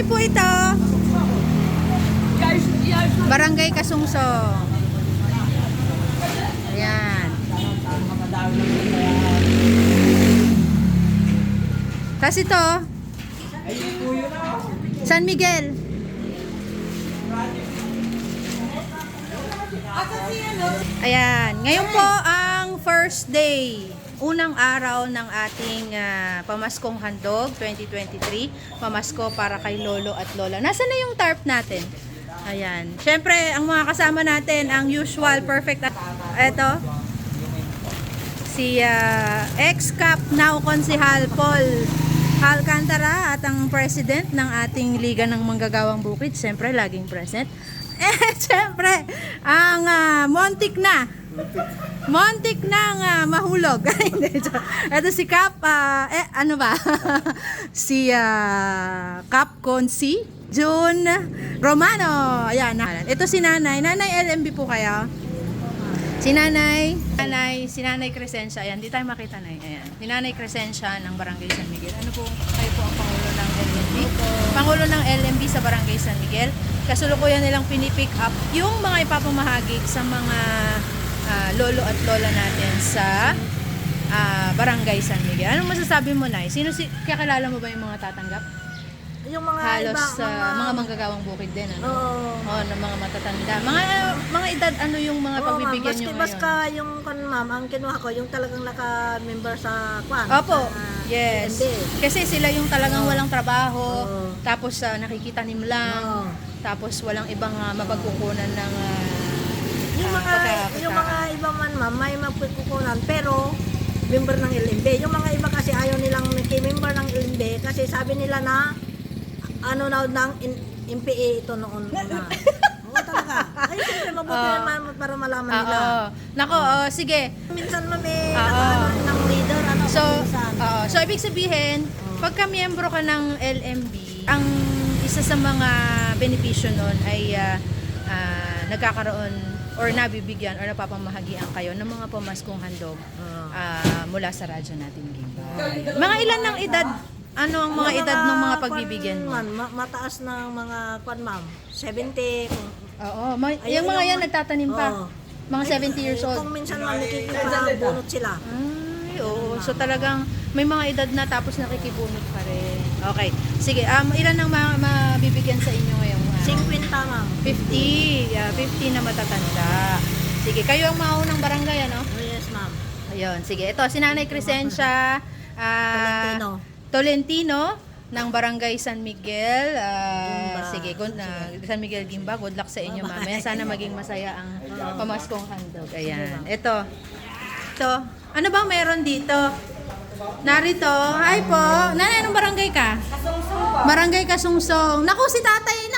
barangay po ito? Barangay Kasungsong. Ayan. Tapos ito, San Miguel. Ayan. Ngayon po ang first day, unang araw ng ating ah, pamaskong handog 2023. Pamasko para kay Lolo at Lola. Nasaan na yung tarp natin? Ayan. Siyempre, ang mga kasama natin, ang usual perfect. Ito, si ah, ex-cap now konsihal Paul Alcantara at ang president ng ating Liga ng Manggagawang Bukid, siyempre laging present. Eh, siyempre, ang ah, Montik na. Montik nang ah, mahulog. Ito si Cap, ah, eh, ano ba? si ah, Cap Consi, June Romano. Ayan, ito si Nanay. Nanay LMB po kayo? Si Nanay, Nanay, si Nanay Crescencia, ayan, di tayo makita na ayan. Si Nanay Crescencia ng Barangay San Miguel. Ano po, kayo po ang Pangulo ng LMB? Pangulo ng LMB sa Barangay San Miguel. Kasulukuyan nilang pinipick up yung mga ipapamahagi sa mga ah, lolo at lola natin sa ah, Barangay San Miguel. Anong masasabi mo, Nay? Sino si, kakilala mo ba yung mga tatanggap? Yung mga Halos iba, sa mga manggagawang bukid din, ano? Oo. Oo, ng mga matatanda. Mga mga edad ano yung mga Oo, pagbibigyan Maski ngayon? baska yung kan ma'am, ang kinuha ko, yung talagang naka-member sa kwan. Opo, sa yes. MD. Kasi sila yung talagang Oo. walang trabaho, Oo. tapos uh, nakikitanim lang, Oo. tapos walang ibang uh, mapagkukunan ng ah, Yung mga, pagka- yung mga iba man ma'am, may mapagkukunan, pero member ng LMB. Yung mga iba kasi ayaw nilang member ng LMB kasi sabi nila na ano na ng MPA ito noon na. Oo talaga. Ay, siyempre mabuti Oo. naman para malaman nila. Nako, oh, sige. Minsan Oo. naka, ano, ng leader, ano, So, minsan. oo. so ibig sabihin, pagka miyembro ka ng LMB, ang isa sa mga benepisyo nun ay ah, ah, nagkakaroon or nabibigyan or napapamahagian kayo ng mga pamaskong handog ah, mula sa radyo natin Gimbay. Mga ilan ng edad? Ano ang mga edad ng mga pagbibigyan mo? ma- mataas ng mga kwan ma'am. 70. Kung, Oo, ma- Ayun yung mga yan nagtatanim pa. Oo. Mga 70 years old. Kung minsan ma'am, nakikipabunot sila. Ay, oo. So talagang may mga edad na tapos nakikibunot pa rin. Okay. Sige, um, ilan ang ma- mabibigyan sa inyo ngayong araw? 50 ma'am. 50. Yeah, 50 na matatanda. Sige, kayo ang maunang barangay, ano? Oh, yes ma'am. Ayun, sige. Ito, si Nanay Crescencia. ah, Tolentino. Tolentino ng Barangay San Miguel. Ah, Gimba. sige, good, ah, San Miguel Gimba. Good luck sa inyo, mamaya. Sana maging masaya ang pamaskong handog. Ayan. Ito. Ito. Ano bang meron dito? Narito. Hi po. Nanay, anong barangay ka? Barangay Kasungsong. Naku, si tatay.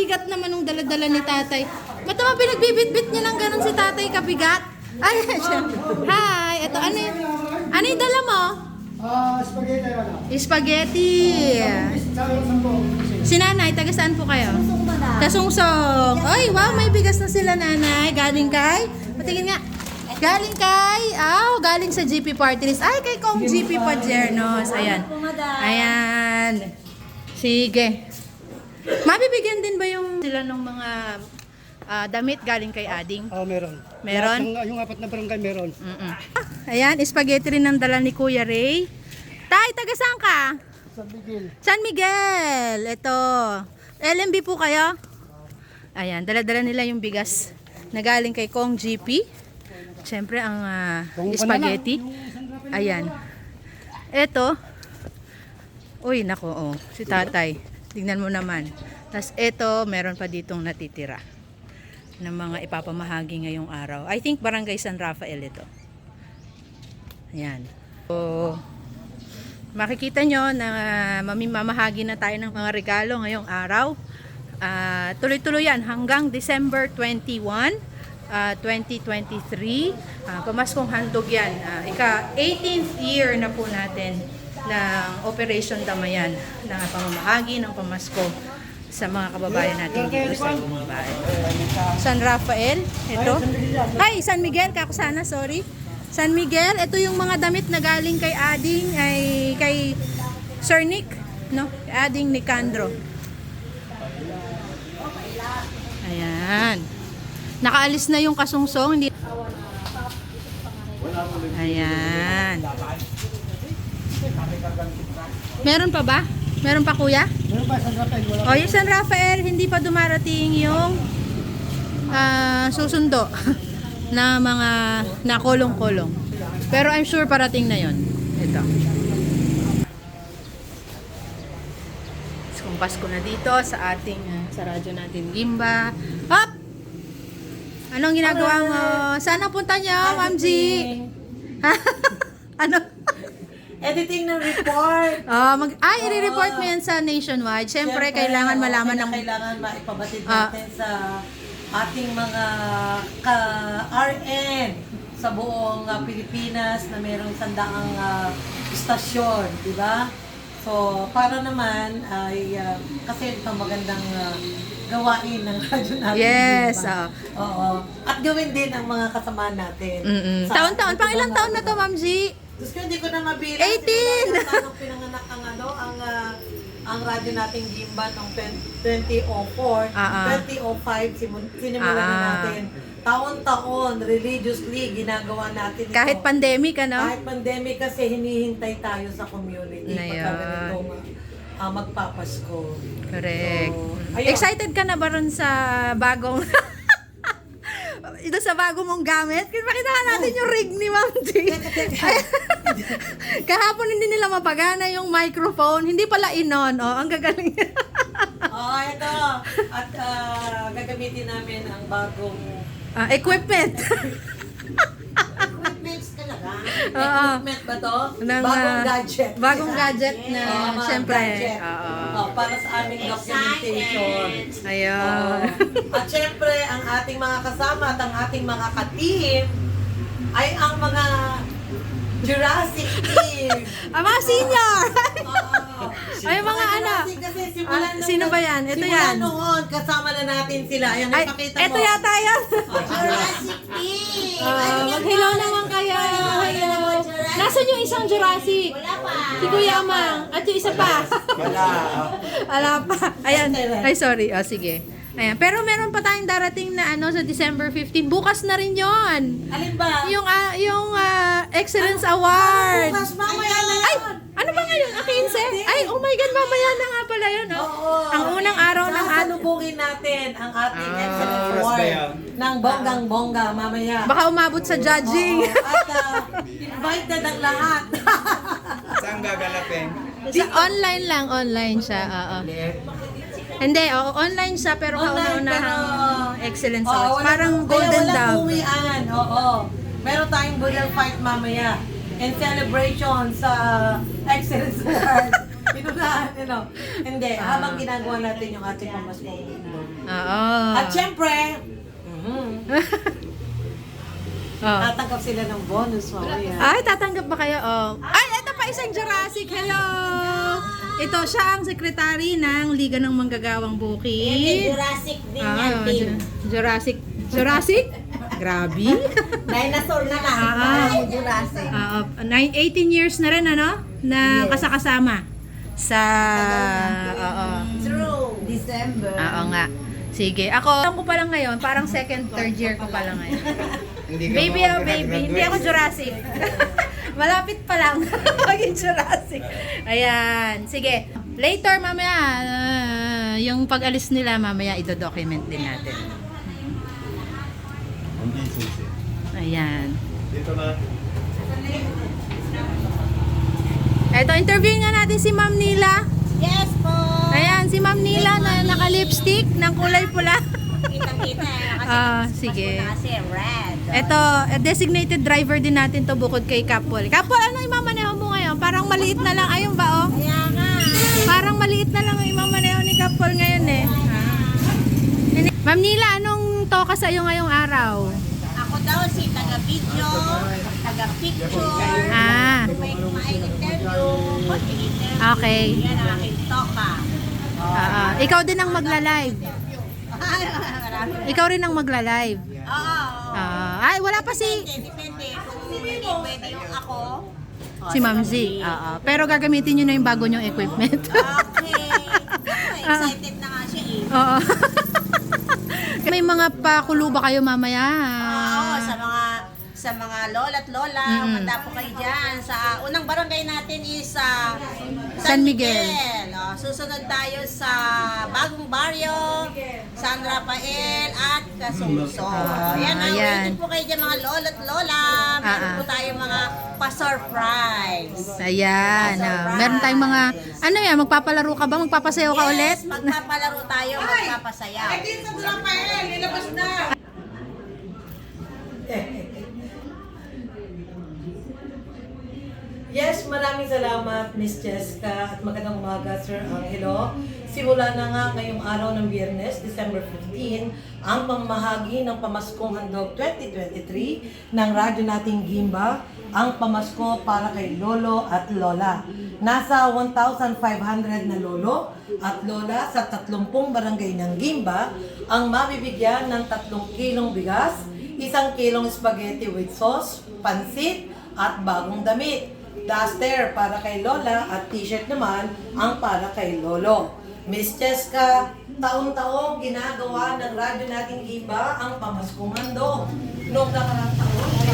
Kabigat naman ng daladala ni tatay. Ba't naman pinagbibit-bit niya ng ganun si tatay kabigat? Ay, siya. Hi. Ito, ano yung, ano yung dala mo? Ah, spaghetti ano? Spaghetti. Si nanay, taga saan po kayo? Kasungsong. Ay, wow, may bigas na sila nanay. Galing kay? Patingin nga. Galing kay? Aw, galing sa GP Party List. Ay, kay Kong GP Pajernos. Ayan. Ayan. Sige. Mabibigyan din ba yung sila ng mga ah, damit galing kay Ading? Ah, meron. Meron? Lahat ng- yung apat na barangay meron. Mm-mm. Ayan, spaghetti rin ang dala ni Kuya Ray. Tay, taga saan ka? San Miguel. San Miguel. Ito. LMB po kayo? Ayan, dala-dala nila yung bigas na galing kay Kong GP. Siyempre, ang ah, Kung spaghetti. Ayan. Ito. Uy, nako, oh. Si tatay. Tingnan mo naman. Tapos ito, meron pa ditong natitira ng mga ipapamahagi ngayong araw. I think Barangay San Rafael ito. Ayan. So, makikita nyo na mamimamahagi na tayo ng mga regalo ngayong araw. Ah, tuloy-tuloy yan hanggang December 21, ah, 2023. Ah, pamaskong handog yan. Ah, ika 18th year na po natin ng Operation Damayan na pamamahagi ng pamasko sa mga kababayan natin dito sa Gumbay. San Rafael, ito. Ay, San Miguel, kakusana, sorry. San Miguel, ito yung mga damit na galing kay Ading, ay kay Sir Nick, no? Ading Nicandro. Ayan. Nakaalis na yung kasungsong. Hindi... Ayan. Meron pa ba? Meron pa kuya? Meron ba San Rafael? Wala. O, yung San Rafael, hindi pa dumarating yung ah, susundo na mga nakulong-kulong. Pero I'm sure parating na yon. Ito. Kumpas ko na dito sa ating, ah, sa radyo natin, Gimba. Hop! Anong ginagawa mo? Saan ang punta niyo, Ma'am G? ano? Editing ng report. Ah, mag ay, i-report mo yan sa nationwide. Siyempre, kailangan oo, malaman ng... Kailangan maipabatid Ah. natin sa ating mga ka-RN sa buong ah, Pilipinas na mayroong sandaang ah, istasyon, di ba? So, para naman ay ah, kasi ito magandang ah, gawain ng radyo natin. Yes, di ba? Oo. At gawin din ang mga kasama natin. Mm-mm. Sa Taon-taon. Pang ilang taon na to, Ma'am G? Diyos ko, hindi ko na mabilang. 18! Simula na nung pinanganak ang ano, ang ah, ang radyo nating Gimba noong 2004, Ah, ah. 2005 simu- sinimulan na Ah. natin. Taon-taon religiously ginagawa natin ito. Kahit pandemic, ano? Kahit pandemic kasi hinihintay tayo sa community Na pagka yan. ganitong ah, magpapasko. Correct. So, ayun. Excited ka na ba ron sa bagong... Ito sa bago mong gamit? Pakita ka natin yung rig ni Ma'am G. Kahapon hindi nila mapagana yung microphone. Hindi pala inon. Oh, ang gagaling. Oh, ito. At ah, gagamitin namin ang bagong Ah, equipment. Oo. Equipment ba to? Ng, bagong ah, gadget. Bagong gadget na, mga syempre. gadget. Oo. Oh, para sa aming documentation. Ayun. Oo. At syempre, ang ating mga kasama at ang ating mga ka-team ay ang mga Jurassic team. Ah, mga senior! Oo. Ay, mga ano? Kasi simulan Ah, sino ba yan? Ito simulan yan. noon, kasama na natin sila. Ayan, Ay, ipakita mo. eto yata yan. Jurassic team. Ah, mag-hello naman. Nasaan yung isang Jurassic? Wala pa. Si Kuya Amang. At yung isa pa. Wala. Wala pa. Ayan. Ay, sorry. Oh, sige. Ayan. Pero meron pa tayong darating na ano sa December 15. Bukas na rin yon. Alin ba? Yung ah, yung ah, Excellence Award. Bukas, mamaya na Ay, yun. Ano ba ngayon? Ah, 15? Ay, oh my God, mamaya na nga pala yun. Oh. Oo. Ang unang araw ng ating... Sasalubungin natin ang ating Ah. excellent Oras award yan? ng bonggang-bongga mamaya. Baka umabot sa judging. Oo, at ah, invited ang lahat. Saan gagalapin? Sa online lang, online siya. Oo. Hindi, oo, online siya pero Online, kauna-unahang pero- excellence Oo, awards. walang- Parang kaya golden walang dove. uwian. Oo. Meron tayong budal fight mamaya. In celebration sa Excellence Award. Pinunahan, you know. Hindi, Ah. habang ginagawa natin yung ating pamaskong mundo. Oo. At syempre, mhm, Oo. tatanggap sila ng bonus mamaya. Ay, tatanggap ba kayo? Oh. Ay, ito pa isang Jurassic. Hello! Ito, siya ang sekretary ng Liga ng Manggagawang Bukid. Jurassic din Ah, Ju- Jurassic. Jurassic? Grabe. Dinosaur na lang. Ah. Jurassic. Oo, nine- 18 years na rin, ano? Na kasakasama sa... Oo. True. December. Oo nga. Sige. Ako, alam ko pa lang ngayon, parang second, third year ko pa lang ngayon. Hindi Baby oh baby, hindi ako Jurassic. Malapit pa lang maging Jurassic. Ayan, sige. Later mamaya, ah, yung pag-alis nila mamaya ido-document din natin. Hindi susi. Ayan. Dito na. Eto, interview nga natin si Ma'am Nila. Yes po. Ayan, si Ma'am Nila na naka-lipstick ng kulay pula. Kita-kita. Kasi Ah, sige. kasi red. Ito, eh, designated driver din natin to bukod kay Kapol. Kapol, ano yung mamaneho mo ngayon? Parang maliit na lang. Ayun ba, oh? Kaya nga. Parang maliit na lang yung mamaneho ni Kapol ngayon, eh. Ini- Ma'am Nila, anong toka sa iyo ngayong araw? Ako daw si taga-video, taga-picture. Ah, May kumain interview. Konting interview. okay. Yan ang aking toka. Ah, ah. ikaw din ang magla-live. Ikaw rin ang magla-live. Oo. Ah, ay, wala pa si Depende, depende. Kung hindi pwede yung ako. si Ma'am Z. Ah. Pero gagamitin niyo na yung bago niyong equipment. Okay. Excited na nga siya eh. Oo. may mga pakulo ba kayo mamaya? Oo, sa mga lola at lola, Mm-mm. umanda po kayo dyan. Sa unang barangay natin is sa San Miguel. Oh, susunod tayo sa Bagong Barrio, San Rafael at Casumso. Ah, Ayan, ah, ayan. waiting po kayo dyan mga lola at lola. Meron Ah, ah. po tayo mga pa-surprise. Ayan. ah, meron tayong mga, ano yan, magpapalaro ka ba? Magpapasayaw ka ulit? Yes, magpapalaro tayo, magpapasayaw. Yes, maraming salamat Miss Jessica at magandang umaga Sir Angelo. Simula na nga ngayong araw ng Biyernes, December 15, ang pamahagi ng Pamaskong Handog 2023 ng radyo nating Gimba, ang pamasko para kay Lolo at Lola. Nasa 1,500 na lolo at lola sa 30 barangay ng Gimba ang mabibigyan ng 3 kilong bigas, isang kilong spaghetti with sauce, pansit, at bagong damit. Duster para kay Lola at t-shirt naman ang para kay Lolo. Miss Cheska, taon-taong ginagawa ng radyo nating iba ang pamaskong handog. Noong nakaraang taon, ay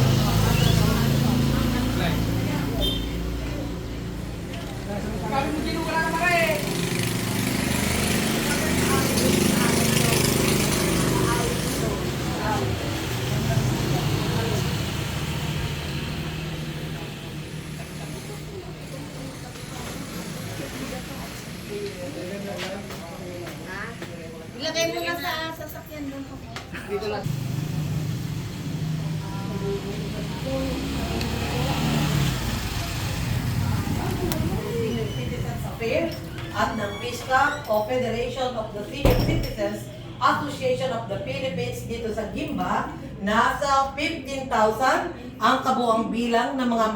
Ilagay mo na sa Citizens Affairs at ng PISCA o Federation of the Senior Citizens Association of the Philippines dito sa Gimba, nasa 15,000 ang kabuang bilang ng mga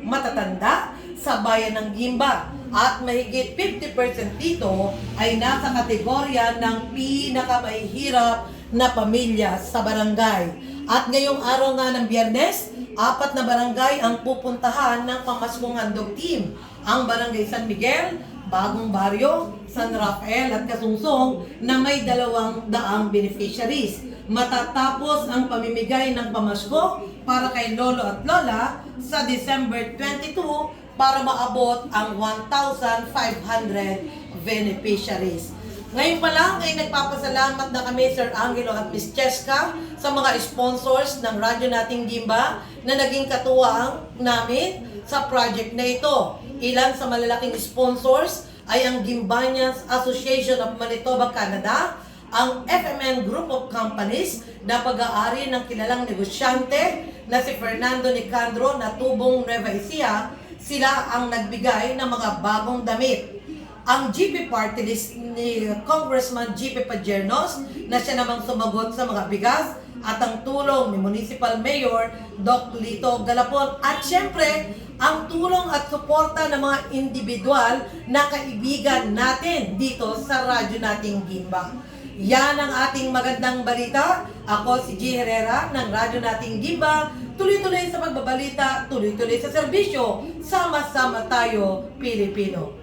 matatanda sa bayan ng Gimba. At mahigit 50% dito ay nasa kategorya ng pinakamahihirap na pamilya sa barangay. At ngayong araw nga ng biyernes, apat na barangay ang pupuntahan ng pamaskong handog team. Ang barangay San Miguel, Bagong Baryo, San Rafael at Kasungsong na may dalawang daang beneficiaries. Matatapos ang pamimigay ng pamasko para kay Lolo at Lola sa December 22 para maabot ang 1,500 beneficiaries. Ngayon pa lang ay nagpapasalamat na kami Sir Angelo at Miss Cheska sa mga sponsors ng radyo nating Gimba na naging katuwang namin sa project na ito. Ilan sa malalaking sponsors ay ang Gimbanians Association of Manitoba, Canada, ang FMN Group of Companies na pag-aari ng kilalang negosyante na si Fernando Nicandro na tubong Nueva Ecija, sila ang nagbigay ng mga bagong damit ang GP party list ni Congressman GP Pajernos na siya namang sumagot sa mga bigas at ang tulong ni Municipal Mayor Doc Lito Galapon at syempre ang tulong at suporta ng mga individual na kaibigan natin dito sa radyo nating Gimba. Yan ang ating magandang balita. Ako si G. Herrera ng radyo nating Gimba. Tuloy-tuloy sa pagbabalita, tuloy-tuloy sa serbisyo. Sama-sama tayo, Pilipino.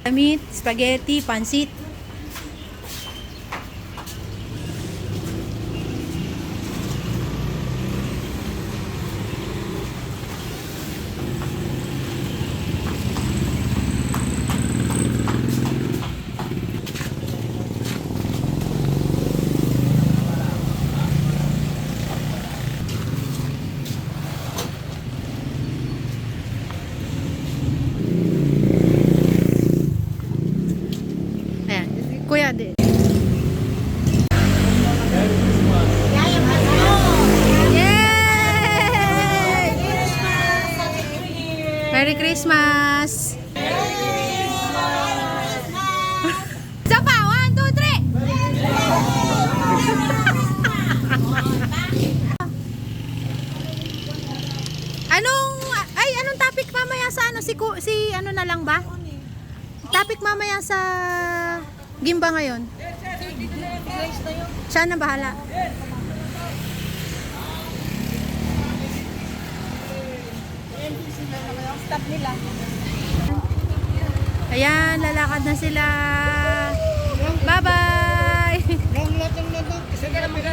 Damit, spaghetti, pansit. na lang ba? Topic mamaya sa Gimba ngayon. Siya na bahala. Stop. Ayan, lalakad na sila. Bye-bye! Long lot yung nandun. Isang rappel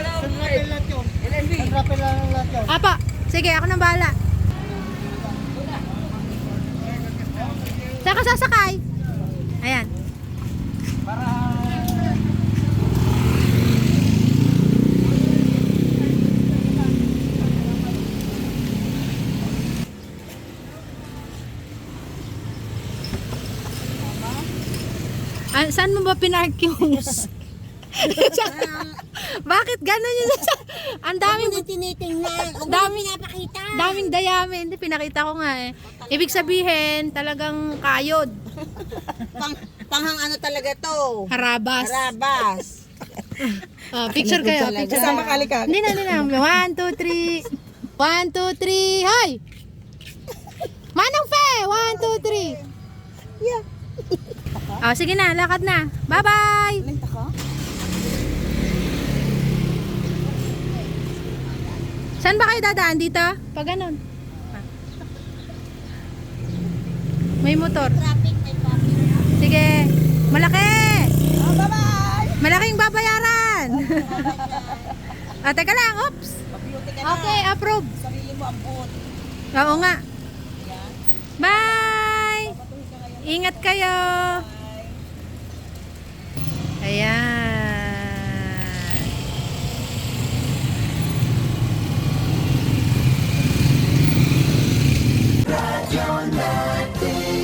lang lahat yun. Apa, sige ako nang bahala. Saan ka sasakay? Ayan. Ah, saan mo ba pinark yung... Bakit gano'n yun? Ang daming tinitingnan. Ang Dami- pinapakita. daming dayami. Hindi, pinakita ko nga eh. Ibig sabihin, talagang kayod. Pang, panghang ano talaga to? Harabas. Karabas. Ah, picture kayo. Picture Kasama kayo. Hindi na, hindi na. One, two, three. One, two, three. Hoy! Manong Fe! One, two, three. Yeah. Oh, sige na, lakad na. Bye-bye! Saan ba kayo dadaan dito? Pag ganun. May motor. Traffic, may. Sige. Malaki. Oh, bye-bye. Malaking babayaran. Oh, ah, teka lang. Oops. Okay, approve. Sarili mo ang boat. Oo nga. Bye. Ingat kayo. Ayan. Radionáctea.